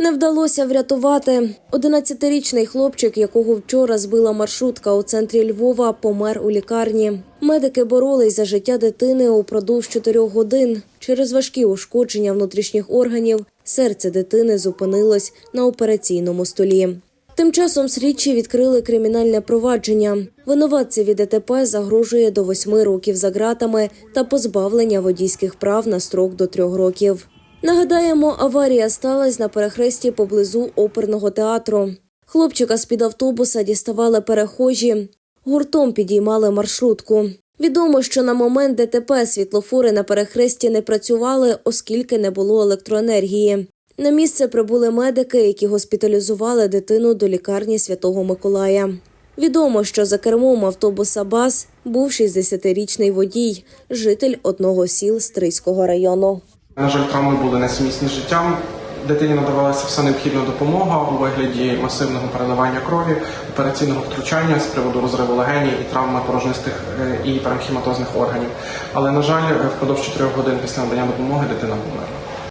Не вдалося врятувати. 11-річний хлопчик, якого вчора збила маршрутка у центрі Львова, помер у лікарні. Медики боролись за життя дитини упродовж 4 годин. Через важкі ушкодження внутрішніх органів серце дитини зупинилось на операційному столі. Тим часом слідчі відкрили кримінальне провадження. Винуватці від ДТП загрожує до восьми років за ґратами та позбавлення водійських прав на строк до трьох років. Нагадаємо, аварія сталася на перехресті поблизу оперного театру. Хлопчика з під автобуса діставали перехожі, гуртом підіймали маршрутку. Відомо, що на момент ДТП світлофори на перехресті не працювали, оскільки не було електроенергії. На місце прибули медики, які госпіталізували дитину до лікарні Святого Миколая. Відомо, що за кермом автобуса БАС був 60-річний водій, житель одного сіл Стрийського району. На жаль, травми були несумісні з життям. Дитині надавалася вся необхідна допомога у вигляді масивного переливання крові, операційного втручання з приводу розриву легені і травми порожнистих е, і парамхіматозних органів. Але на жаль, впродовж 4 годин після надання допомоги дитина померла.